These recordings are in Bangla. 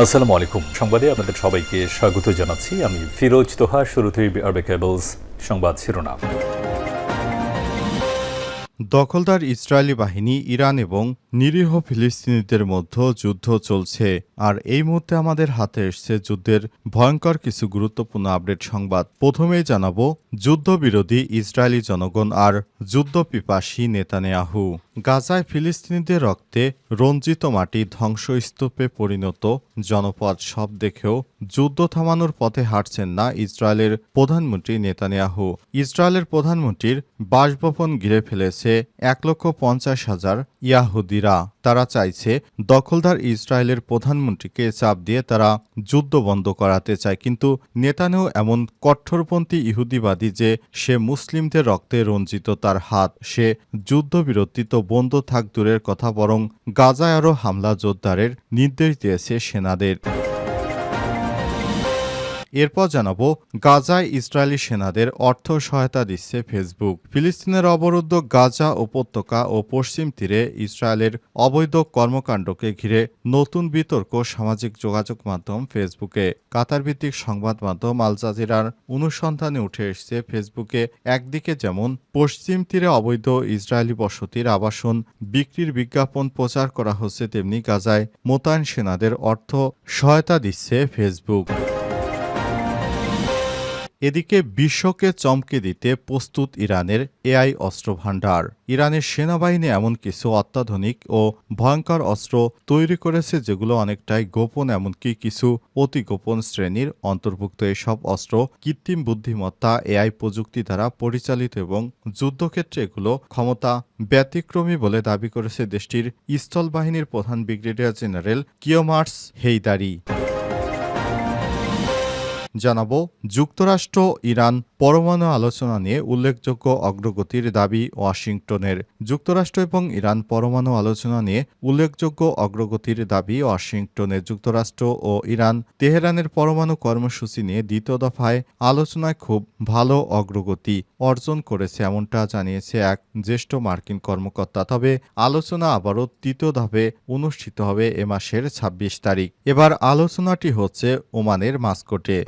আসসালামু আলাইকুম। সংবাদে আপনাদের সবাইকে স্বাগত জানাচ্ছি। আমি ফিরোজ তোহা, শুরুতেই আরবে কেবলস সংবাদ শিরোনাম। দখলদার ইসরায়েলি বাহিনী, ইরান এবং নিরীহ ফিলিস্তিনিদের মধ্যে যুদ্ধ চলছে। আর এই মুহূর্তে আমাদের হাতে এসছে যুদ্ধের ভয়ঙ্কর কিছু গুরুত্বপূর্ণ আপডেট সংবাদ। প্রথমেই জানাব, যুদ্ধবিরোধী ইসরায়েলি জনগণ আর যুদ্ধ পিপাসী নেতানেয়াহু। গাজায় ফিলিস্তিনিদের রক্তে রঞ্জিত মাটি ধ্বংসস্তূপে পরিণত জনপদ সব দেখেও যুদ্ধ থামানোর পথে হাঁটছেন না ইসরায়েলের প্রধানমন্ত্রী নেতানিয়াহু। ইসরায়েলের প্রধানমন্ত্রীর বাসভবন ঘিরে ফেলেছে এক লক্ষ পঞ্চাশ হাজার ইয়াহুদিরা। তারা চাইছে দখলদার ইসরায়েলের প্রধানমন্ত্রীকে চাপ দিয়ে তারা যুদ্ধ বন্ধ করাতে চায়। কিন্তু নেতানেও এমন কঠোরপন্থী ইহুদিবাদী যে সে মুসলিমদের রক্তে রঞ্জিত তার হাত, সে যুদ্ধবিরতি তো বন্ধ থাক দূরের কথা, বরং গাজায় আরও হামলা জোরদারের নির্দেশ দিয়েছে সেনাদের। এরপর জানাব, গাজায় ইসরায়েলি সেনাদের অর্থ সহায়তা দিচ্ছে ফেসবুক। ফিলিস্তিনের অবরুদ্ধ গাজা উপত্যকা ও পশ্চিম তীরে ইসরায়েলের অবৈধ কর্মকাণ্ডকে ঘিরে নতুন বিতর্ক সামাজিক যোগাযোগ মাধ্যম ফেসবুকে। কাতার ভিত্তিক সংবাদ মাধ্যম আল জাজিরার অনুসন্ধানে উঠে এসেছে, ফেসবুকে একদিকে যেমন পশ্চিম তীরে অবৈধ ইসরায়েলি বসতির আবাসন বিক্রির বিজ্ঞাপন প্রচার করা হচ্ছে, তেমনি গাজায় মোতায়েন সেনাদের অর্থ সহায়তা দিচ্ছে ফেসবুক। এদিকে বিশ্বকে চমকে দিতে প্রস্তুত ইরানের এআই অস্ত্র ভাণ্ডার ইরানের সেনাবাহিনী এমন কিছু অত্যাধুনিক ও ভয়ঙ্কর অস্ত্র তৈরি করেছে যেগুলো অনেকটাই গোপন, এমনকি কিছু অতি গোপন শ্রেণির অন্তর্ভুক্ত। এসব অস্ত্র কৃত্রিম বুদ্ধিমত্তা, এআই প্রযুক্তি দ্বারা পরিচালিত এবং যুদ্ধক্ষেত্রে এগুলো ক্ষমতা ব্যতিক্রমী বলে দাবি করেছে দেশটির স্থল বাহিনীর প্রধান ব্রিগেডিয়ার জেনারেল কিওমার্স হেইদারি। জানাব, যুক্তরাষ্ট্র, ইরান পরমাণু আলোচনা নিয়ে উল্লেখযোগ্য অগ্রগতির দাবি ওয়াশিংটনের। যুক্তরাষ্ট্র এবং ইরান পরমাণু আলোচনা নিয়ে উল্লেখযোগ্য অগ্রগতির দাবি ওয়াশিংটনের যুক্তরাষ্ট্র ও ইরান তেহরানের পরমাণু কর্মসূচি নিয়ে দ্বিতীয় দফায় আলোচনায় খুব ভালো অগ্রগতি অর্জন করেছে এমনটা জানিয়েছে এক জ্যেষ্ঠ মার্কিন কর্মকর্তা। তবে আলোচনা আবারও তৃতীয় ধাপে অনুষ্ঠিত হবে এ মাসের ২৬ তারিখ। এবার আলোচনাটি হচ্ছে ওমানের মাস্কোটে।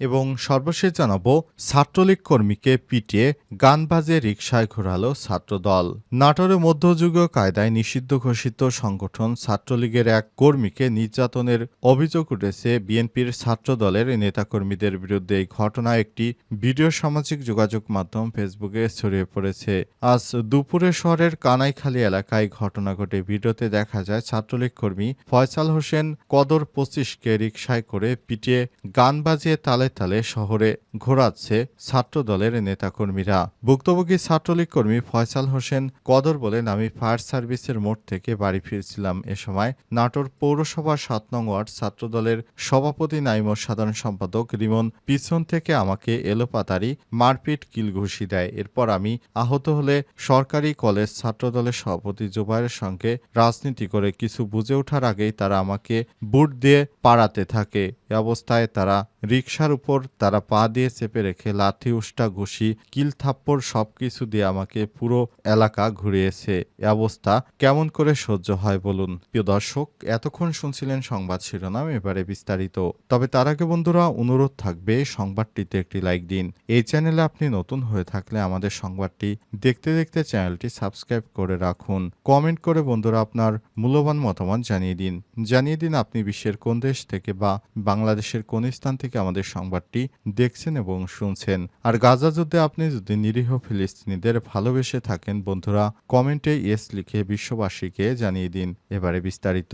এবং সর্বশেষ জানাব, ছাত্রলীগ কর্মীকে পিটিয়ে গান বাজে রিকশায় ঘোরালো ছাত্রদল। নাটোরে মধ্যযুগীয় কায়দায় নিষিদ্ধ ঘোষিত সংগঠন ছাত্রলীগের এক কর্মীকে নির্যাতনের অভিযোগ উঠেছে বিএনপির ছাত্রদলের নেতাকর্মীদের বিরুদ্ধে। এই ঘটনা একটি ভিডিও সামাজিক যোগাযোগ মাধ্যম ফেসবুকে ছড়িয়ে পড়েছে। আজ দুপুরে শহরের কানাইখালী এলাকায় ঘটনা ঘটে। ভিডিওতে দেখা যায়, ছাত্রলীগ কর্মী ফয়সাল হোসেন কদর পঁচিশকে রিকশায় করে পিটিয়ে গান বাজিয়ে তালে তালে শহরে ঘোরাচ্ছে ছাত্রদলের নেতাকর্মীরা। ভুক্তভোগী ছাত্রলীগ কর্মী ফয়সাল হোসেন কদর বলেন আমি ফায়ার সার্ভিসের মোড় থেকে বাড়ি ফিরছিলাম এ সময়। নাটোর পৌরসভার সাত নং ওয়ার্ড ছাত্রদলের সভাপতি নাইম সাধারণ সম্পাদক রিমন পিছন থেকে আমাকে এলোপাতারি মারপিট কিল ঘুষি দেয়। এরপর আমি আহত হলে সরকারি কলেজ ছাত্রদলের সভাপতি জুবাইরের সঙ্গে রাজনীতি করে কিছু বুঝে ওঠার আগেই তারা আমাকে বুট দিয়ে পাড়াতে থাকে। এ অবস্থায় তারা রিকশার উপর তারা পা দিয়ে চেপে রেখে লাঠি উষ্টা, ঘুষি, কিল, থাপ্পড় সবকিছু দিয়ে আমাকে পুরো এলাকা ঘুরিয়েছে। এ অবস্থা কেমন করে সহ্য হয় বলুন? প্রিয় দর্শক, এতক্ষণ শুনছিলেন সংবাদ শিরোনাম, এবারে বিস্তারিত। তবে তার আগে বন্ধুরা, অনুরোধ থাকবে সংবাদটিতে একটি লাইক দিন। এই চ্যানেলে আপনি নতুন হয়ে থাকলে আমাদের সংবাদটি দেখতে দেখতে চ্যানেলটি সাবস্ক্রাইব করে রাখুন। কমেন্ট করে বন্ধুরা আপনার মূল্যবান মতামত জানিয়ে দিন। জানিয়ে দিন আপনি বিশ্বের কোন দেশ থেকে বা বাংলাদেশের কোন স্থান থেকে আমাদের সংবাদটি দেখছেন এবং শুনছেন। আর গাজা যুদ্ধে আপনি যদি নিরীহ ফিলিস্তিনিদের ভালোবেসে থাকেন, বন্ধুরা, কমেন্টে ইয়েস লিখে বিশ্ববাসীকে জানিয়ে দিন এবারে বিস্তারিত।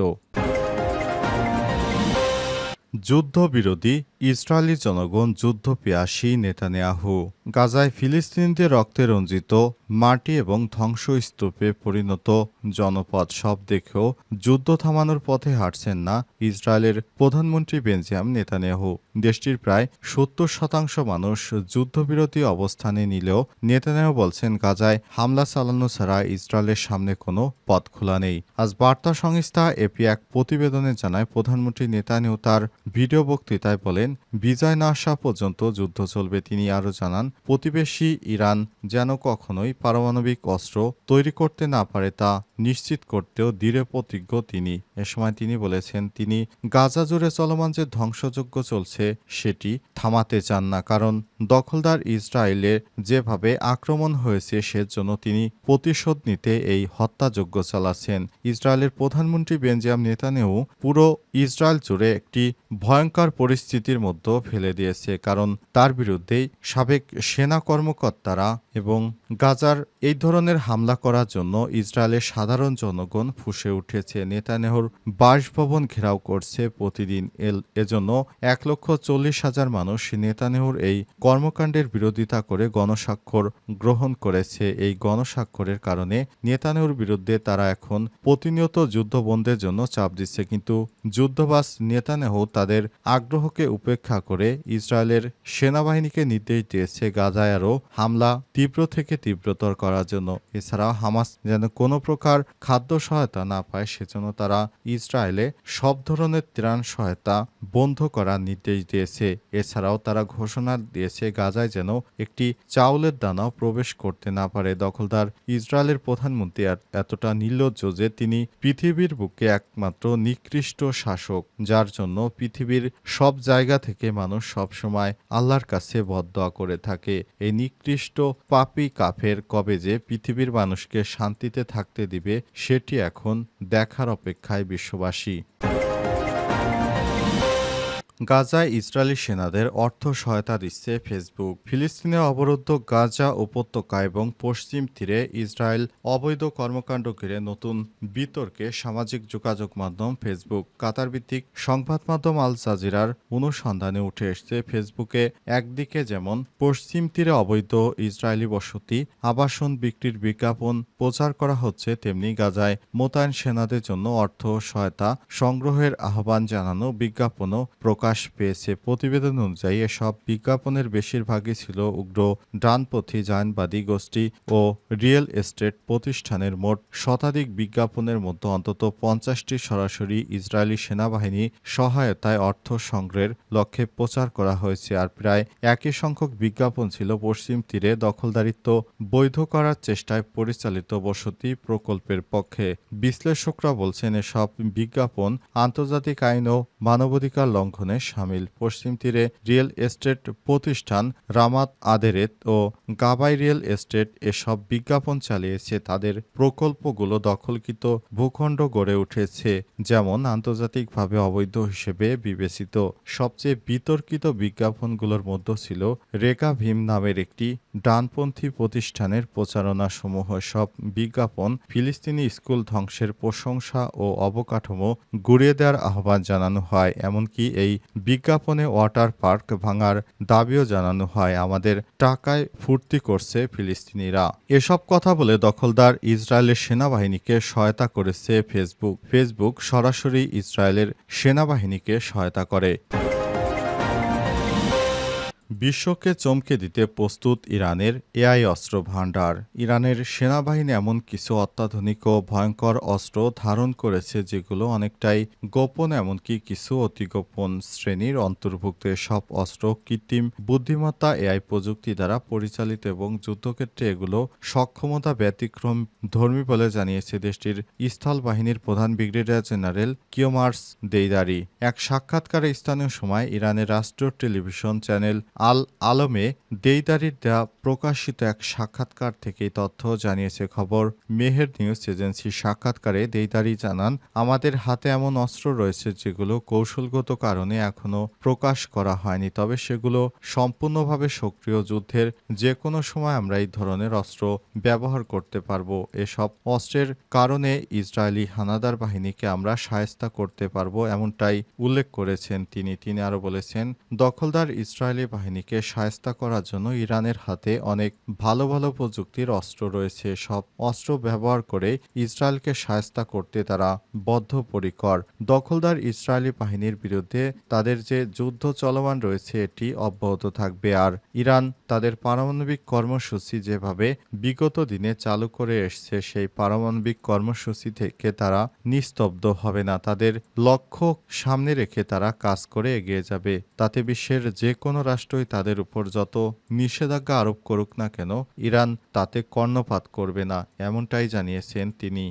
যুদ্ধবিরোধী ইসরায়েলি জনগণ যুদ্ধ পেয়াসী নেতানিয়াহু। গাজায় ফিলিস্তিনিদের রক্তে রঞ্জিত মাটি এবং ধ্বংসস্তূপে পরিণত জনপদ সব দেখেও যুদ্ধ থামানোর পথে হাঁটছেন না ইসরায়েলের প্রধানমন্ত্রী বেঞ্জাম নেতানিয়াহু। দেশটির প্রায় সত্তর শতাংশ মানুষ যুদ্ধবিরতি অবস্থানে নিলেও নেতানিয়াহু বলছেন, গাজায় হামলা চালানো ছাড়া ইসরায়েলের সামনে কোনো পথ খোলা নেই। আজ বার্তা সংস্থা এপি এক প্রতিবেদনে জানায়, প্রধানমন্ত্রী নেতানিয়াহু তার ভিডিও বক্তৃতায় বলেন বলেন, বিজয় না আসা পর্যন্ত যুদ্ধ চলবে। তিনি আরও জানান, প্রতিবেশী ইরান যেন কখনোই পারমাণবিক অস্ত্র তৈরি করতে না পারে তা নিশ্চিত করতেও দৃঢ় প্রতিজ্ঞ তিনি। এ সময় তিনি বলেছেন, তিনি গাজা জুড়ে চলমান যে ধ্বংসযজ্ঞ চলছে, সেটি থামাতে চান না, কারণ দখলদার ইসরায়েলের যেভাবে আক্রমণ হয়েছে, সেজন্য তিনি প্রতিশোধ নিতে এই হত্যাযজ্ঞ চালাচ্ছেন। ইসরায়েলের প্রধানমন্ত্রী বেঞ্জাম নেতানেও পুরো ইসরায়েল জুড়ে একটি ভয়ঙ্কর পরিস্থিতির মধ্যে ফেলে দিয়েছে, কারণ তার বিরুদ্ধেই সাবেক সেনা কর্মকর্তারা এবং গাজার এই ধরনের হামলা করার জন্য ইসরায়েলের সাধারণ জনগণ ফুসে উঠেছে। নেতানেহর বাসভবন ঘেরাও করছে প্রতিদিন। এল এজন্য এক লক্ষ চল্লিশ হাজার মানুষ নেতানেহুর এই কর্মকাণ্ডের বিরোধিতা করে গণস্বাক্ষর গ্রহণ করেছে। এই গণস্বাক্ষরের কারণে নেতানেহুর বিরুদ্ধে তারা এখন প্রতিনিয়ত যুদ্ধবন্ধের জন্য চাপ দিচ্ছে, কিন্তু যুদ্ধবাস নেতানেহু তাদের আগ্রহকে উপেক্ষা করে ইসরায়েলের সেনাবাহিনীকে নির্দেশ দিয়েছে গাজায় আরও হামলা তীব্র থেকে তীব্রতর করার জন্য। এছাড়াও হামাস যেন কোনো প্রকার খাদ্য সহায়তা না পায়, সেজন্য তারা ইসরায়েলে সব ধরনের ত্রাণ সহায়তা বন্ধ করার নির্দেশ দিয়েছে। এছাড়াও তারা ঘোষণা দিয়েছে গাজায় যেন একটি চাউলের দানাও প্রবেশ করতে না পারে। দখলদার ইসরায়েলের প্রধানমন্ত্রী এতটা নির্লজ্জ যে তিনি পৃথিবীর বুকে একমাত্র নিকৃষ্ট শাসক, যার জন্য পৃথিবীর সব জায়গা থেকে মানুষ সবসময় আল্লাহর কাছে বদয়া করে থাকে। এই নিকৃষ্ট পাপি কাফের কবে যে পৃথিবীর মানুষকে শান্তিতে থাকতে দিবে, সেটি এখন দেখার অপেক্ষায় বিশ্ববাসী। গাজায় ইসরায়েলি সেনাদের অর্থ সহায়তা দিচ্ছে ফেসবুক। ফিলিস্তিনের অবরুদ্ধ গাজা উপত্যকা এবং পশ্চিম তীরে ইসরায়েল অবৈধ কর্মকাণ্ড ঘিরে নতুন বিতর্কে সামাজিক যোগাযোগ মাধ্যম ফেসবুক কাতার ভিত্তিক সংবাদ মাধ্যম আল জাজিরার অনুসন্ধানে উঠে এসছে ফেসবুকে একদিকে যেমন পশ্চিম তীরে অবৈধ ইসরায়েলি বসতি, আবাসন বিক্রির বিজ্ঞাপন প্রচার করা হচ্ছে, তেমনি গাজায় মোতায়েন সেনাদের জন্য অর্থ সহায়তা সংগ্রহের আহ্বান জানানো, বিজ্ঞাপনও প্রকাশ পেয়েছে। প্রতিবেদন অনুযায়ী এসব বিজ্ঞাপনের বেশিরভাগই ছিল উগ্র ডানপন্থী জায়নবাদী গোষ্ঠী ও রিয়েল এস্টেট প্রতিষ্ঠানের মোট শতাধিক বিজ্ঞাপনের মধ্যে অন্তত পঞ্চাশটি সরাসরি ইসরায়েলি সেনাবাহিনী সহায়তায় অর্থ সংগ্রহের লক্ষ্যে প্রচার করা হয়েছে আর প্রায় একই সংখ্যক বিজ্ঞাপন ছিল পশ্চিম তীরে দখলদারিত্ব বৈধ করার চেষ্টায় পরিচালিত বসতি প্রকল্পের পক্ষে। বিশ্লেষকরা বলছেন, এসব বিজ্ঞাপন আন্তর্জাতিক আইন ও মানবাধিকার লঙ্ঘনে সামিল। পশ্চিম তীরে রিয়েল এস্টেট প্রতিষ্ঠান রামাত আদেরেত ও গাবাই রিয়েল এস্টেট এসব বিজ্ঞাপন চালিয়েছে। তাদের প্রকল্পগুলো দখলকৃত ভূখণ্ড গড়ে উঠেছে, যেমন আন্তর্জাতিকভাবে অবৈধ হিসেবে বিবেচিত। সবচেয়ে বিতর্কিত বিজ্ঞাপনগুলোর মধ্যে ছিল রেখা ভীম নামের একটি ডানপন্থী প্রতিষ্ঠানের প্রচারণা সমূহ সব বিজ্ঞাপন ফিলিস্তিনি স্কুল ধ্বংসের প্রশংসা ও অবকাঠামো গুড়িয়ে দেওয়ার আহ্বান জানানো হয়। এমনকি এই বিজ্ঞাপনে ওয়াটার পার্ক ভাঙার দাবিও জানানো হয়। আমাদের টাকায় ফুর্তি করছে ফিলিস্তিনিরা। এসব কথা বলে দখলদার ইসরায়েলের সেনাবাহিনীকে সহায়তা করেছে ফেসবুক। ফেসবুক সরাসরি ইসরায়েলের সেনাবাহিনীকে সহায়তা করে। বিশ্বকে চমকে দিতে প্রস্তুত ইরানের এআই অস্ত্র ভাণ্ডার ইরানের সেনাবাহিনী এমন কিছু অত্যাধুনিক ও ভয়ঙ্কর অস্ত্র ধারণ করেছে যেগুলো অনেকটাই গোপন, এমনকি কিছু অতি গোপন শ্রেণির অন্তর্ভুক্ত। সব অস্ত্র কৃত্রিম বুদ্ধিমত্তা, এআই প্রযুক্তি দ্বারা পরিচালিত এবং যুদ্ধক্ষেত্রে এগুলো সক্ষমতা ব্যতিক্রম ধর্মী বলে জানিয়েছে দেশটির স্থল বাহিনীর প্রধান ব্রিগেডিয়ার জেনারেল কিওমার্স দেইদারি। এক সাক্ষাৎকারে স্থানীয় সময় ইরানের রাষ্ট্রীয় টেলিভিশন চ্যানেল আল আলমে দেইদারির দেয়া প্রকাশিত এক সাক্ষাৎকার থেকে তথ্য জানিয়েছে। খবর, মেহের নিউজ এজেন্সির সাক্ষাৎকারে দেইদারি জানান, আমাদের হাতে এমন অস্ত্র রয়েছে যেগুলো কৌশলগত কারণে এখনও প্রকাশ করা হয়নি, তবে সেগুলো সম্পূর্ণভাবে সক্রিয় যুদ্ধের যে কোনো সময় আমরা এই ধরনের অস্ত্র ব্যবহার করতে পারব। এসব অস্ত্রের কারণে ইসরায়েলি হানাদার বাহিনীকে আমরা সায়স্তা করতে পারব, এমনটাই উল্লেখ করেছেন তিনি। তিনি আরও বলেছেন, দখলদার ইসরায়েলি বাহিনী বাহিনীকে সায়স্তা করার জন্য ইরানের হাতে অনেক ভালো ভালো প্রযুক্তির অস্ত্র রয়েছে। সব অস্ত্র ব্যবহার করে ইসরায়েলকে সায়স্তা করতে তারা বদ্ধপরিকর। দখলদার ইসরায়েলি বাহিনীর বিরুদ্ধে তাদের যে যুদ্ধ চলমান রয়েছে, এটি অব্যাহত থাকবে। আর ইরান তাদের পারমাণবিক কর্মসূচি যেভাবে বিগত দিনে চালু করে এসছে, সেই পারমাণবিক কর্মসূচি থেকে তারা নিস্তব্ধ হবে না। তাদের লক্ষ্য সামনে রেখে তারা কাজ করে এগিয়ে যাবে। তাতে বিশ্বের যে কোনো রাষ্ট্রই তাদের উপর যত নিষেধাজ্ঞা আরোপ করুক না কেন, ইরান তাতে কর্ণপাত করবে না, এমনটাই জানিয়েছেন তিনি।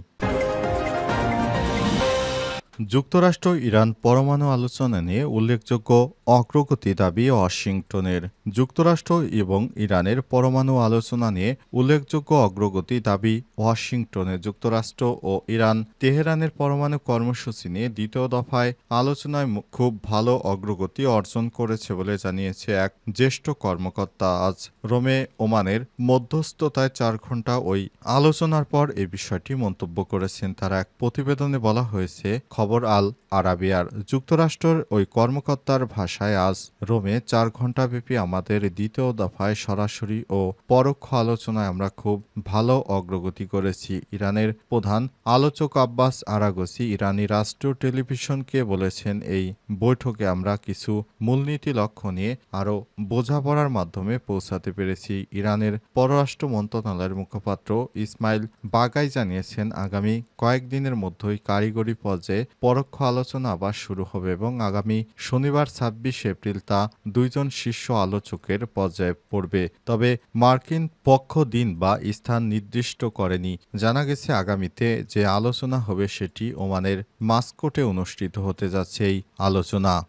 যুক্তরাষ্ট্র ইরান পরমাণু আলোচনা নিয়ে উল্লেখযোগ্য অগ্রগতি দাবি ওয়াশিংটনের। যুক্তরাষ্ট্র এবং ইরানের পরমাণু আলোচনা নিয়ে উল্লেখযোগ্য অগ্রগতি দাবি ওয়াশিংটনে যুক্তরাষ্ট্র ও ইরান তেহরানের পরমাণু কর্মসূচি নিয়ে দ্বিতীয় দফায় আলোচনায় খুব ভালো অগ্রগতি অর্জন করেছে বলে জানিয়েছে এক জ্যেষ্ঠ কর্মকর্তা। আজ রোমে ওমানের মধ্যস্থতায় চার ঘণ্টা ওই আলোচনার পর এই বিষয়টি মন্তব্য করেছেন। তার এক প্রতিবেদনে বলা হয়েছে, খবর আল আরাবিয়ার। যুক্তরাষ্ট্রের ওই কর্মকর্তার ভাষায় আজ রোমে চার ঘণ্টাব্যাপী আমাদের দ্বিতীয় দফায় সরাসরি ও পরোক্ষ আলোচনায় আমরা খুব ভালো অগ্রগতি করেছি। ইরানের প্রধান আলোচক আব্বাস আরাগসি ইরানি রাষ্ট্রীয় টেলিভিশনকে বলেছেন, এই বৈঠকে আমরা কিছু মূলনীতি লক্ষ্য নিয়ে আরও বোঝাপড়ার মাধ্যমে পৌঁছাতে পেরেছি। ইরানের পররাষ্ট্র মন্ত্রণালয়ের মুখপাত্র ইসমাইল বাগাই জানিয়েছেন, আগামী কয়েকদিনের মধ্যেই কারিগরি পর্যায়ে পরোক্ষ আলোচনা আবার শুরু হবে এবং আগামী শনিবার ছাব্বিশ এপ্রিল তা দুইজন শীর্ষ আলোচকের পর্যায়ে পড়বে। তবে মার্কিন পক্ষ দিন বা স্থান নির্দিষ্ট করেনি। জানা গেছে আগামীতে যে আলোচনা হবে সেটি ওমানের মাস্কোটে অনুষ্ঠিত হতে যাচ্ছে এই আলোচনা।